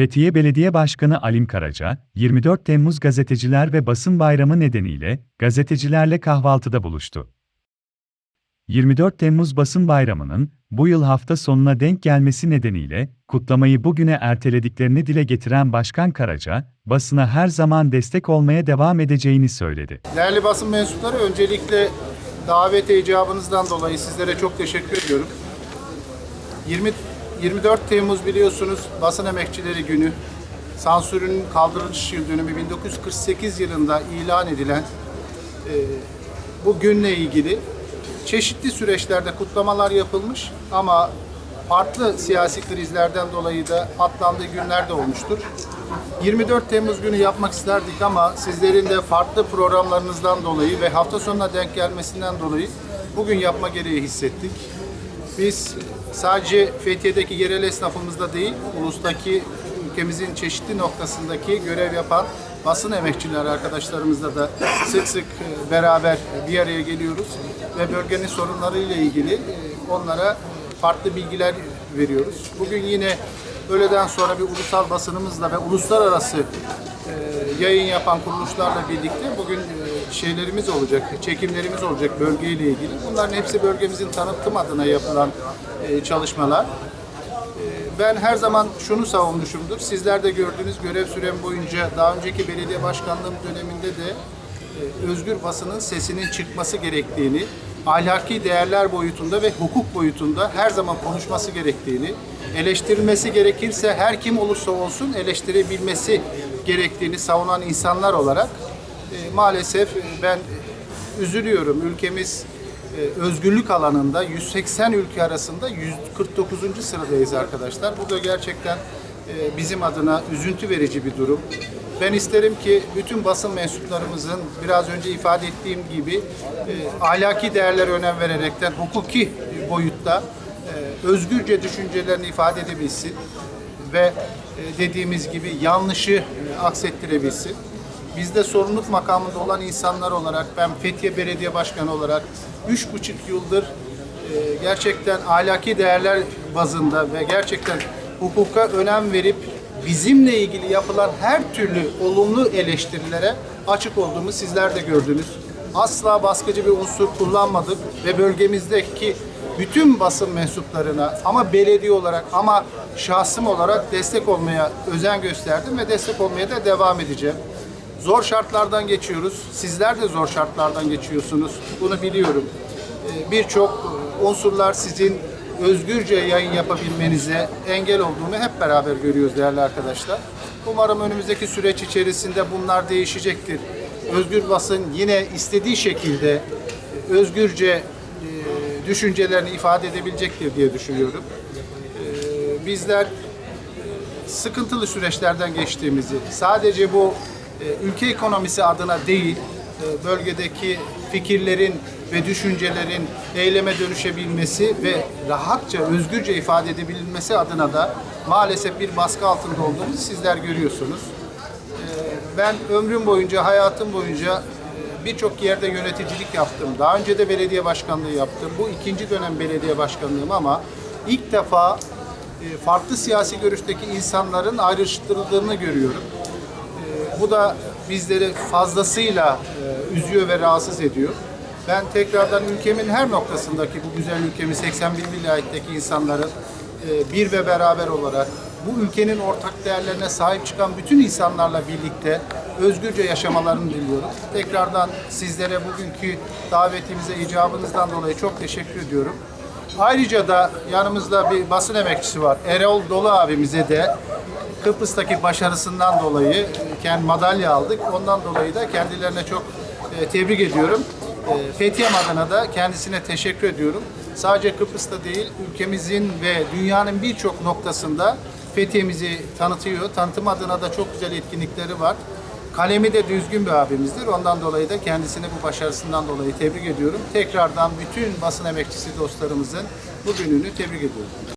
Fethiye Belediye Başkanı Alim Karaca, 24 Temmuz Gazeteciler ve Basın Bayramı nedeniyle gazetecilerle kahvaltıda buluştu. 24 Temmuz Basın Bayramı'nın bu yıl hafta sonuna denk gelmesi nedeniyle kutlamayı bugüne ertelediklerini dile getiren Başkan Karaca, basına her zaman destek olmaya devam edeceğini söyledi. Değerli basın mensupları öncelikle davet icabınızdan dolayı sizlere çok teşekkür ediyorum. 20 24 Temmuz biliyorsunuz Basın Emekçileri Günü. Sansürün kaldırılış yıl dönümü 1948 yılında ilan edilen e, bu günle ilgili çeşitli süreçlerde kutlamalar yapılmış ama farklı siyasi krizlerden dolayı da atlandığı günler de olmuştur. 24 Temmuz günü yapmak isterdik ama sizlerin de farklı programlarınızdan dolayı ve hafta sonuna denk gelmesinden dolayı bugün yapma gereği hissettik. Biz sadece Fethiye'deki yerel esnafımızda değil, ulustaki ülkemizin çeşitli noktasındaki görev yapan basın emekçileri arkadaşlarımızla da sık sık e, beraber bir araya geliyoruz ve bölgenin sorunlarıyla ilgili e, onlara farklı bilgiler veriyoruz. Bugün yine öğleden sonra bir ulusal basınımızla ve uluslararası yayın yapan kuruluşlarla birlikte bugün e, şeylerimiz olacak, çekimlerimiz olacak bölgeyle ilgili. Bunların hepsi bölgemizin tanıtım adına yapılan e, çalışmalar. E, Ben her zaman şunu savunmuşumdur. Sizler de gördüğünüz görev sürem boyunca daha önceki belediye başkanlığım döneminde de özgür basının sesinin çıkması gerektiğini, ahlaki değerler boyutunda ve hukuk boyutunda her zaman konuşması gerektiğini, eleştirilmesi gerekirse her kim olursa olsun eleştirebilmesi gerektiğini savunan insanlar olarak e, maalesef ben üzülüyorum. Ülkemiz e, özgürlük alanında 180 ülke arasında 149. sıradayız arkadaşlar. Bu da gerçekten e, bizim adına üzüntü verici bir durum. Ben isterim ki bütün basın mensuplarımızın biraz önce ifade ettiğim gibi e, ahlaki değerlere önem vererekten hukuki boyutta e, özgürce düşüncelerini ifade edebilsin ve e, dediğimiz gibi yanlışı e, aksettirebilsin. Biz de sorumluluk makamında olan insanlar olarak ben Fethiye Belediye Başkanı olarak üç buçuk yıldır e, gerçekten ahlaki değerler bazında ve gerçekten hukuka önem verip bizimle ilgili yapılan her türlü olumlu eleştirilere açık olduğumu sizler de gördünüz. Asla baskıcı bir unsur kullanmadık ve bölgemizdeki bütün basın mensuplarına ama belediye olarak ama şahsım olarak destek olmaya özen gösterdim ve destek olmaya da devam edeceğim. Zor şartlardan geçiyoruz. Sizler de zor şartlardan geçiyorsunuz. Bunu biliyorum. Ee, Birçok unsurlar sizin özgürce yayın yapabilmenize engel olduğunu hep beraber görüyoruz değerli arkadaşlar. Umarım önümüzdeki süreç içerisinde bunlar değişecektir. Özgür basın yine istediği şekilde e, özgürce e, düşüncelerini ifade edebilecektir diye düşünüyorum. Ee, Bizler sıkıntılı süreçlerden geçtiğimizi, sadece bu e, ülke ekonomisi adına değil, e, bölgedeki fikirlerin ve düşüncelerin eyleme dönüşebilmesi ve rahatça, özgürce ifade edebilmesi adına da maalesef bir baskı altında olduğumuzu sizler görüyorsunuz. E, Ben ömrüm boyunca, hayatım boyunca e, birçok yerde yöneticilik yaptım. Daha önce de belediye başkanlığı yaptım. Bu ikinci dönem belediye başkanlığım ama ilk defa e, farklı siyasi görüşteki insanların ayrıştırıldığını görüyorum. E, Bu da bizleri fazlasıyla üzüyor ve rahatsız ediyor. Ben tekrardan ülkemin her noktasındaki bu güzel ülkemi 81 vilayetteki insanların e, bir ve beraber olarak bu ülkenin ortak değerlerine sahip çıkan bütün insanlarla birlikte özgürce yaşamalarını diliyorum. Tekrardan sizlere bugünkü davetimize icabınızdan dolayı çok teşekkür ediyorum. Ayrıca da yanımızda bir basın emekçisi var. Erol Dolu abimize de Kıbrıs'taki başarısından dolayı kendi madalya aldık. Ondan dolayı da kendilerine çok e, tebrik ediyorum. E, Fethiye'm adına da kendisine teşekkür ediyorum. Sadece Kıbrıs'ta değil, ülkemizin ve dünyanın birçok noktasında Fethiye'mizi tanıtıyor. Tanıtım adına da çok güzel etkinlikleri var. Kalemi de düzgün bir abimizdir. Ondan dolayı da kendisine bu başarısından dolayı tebrik ediyorum. Tekrardan bütün basın emekçisi dostlarımızın bu gününü tebrik ediyorum.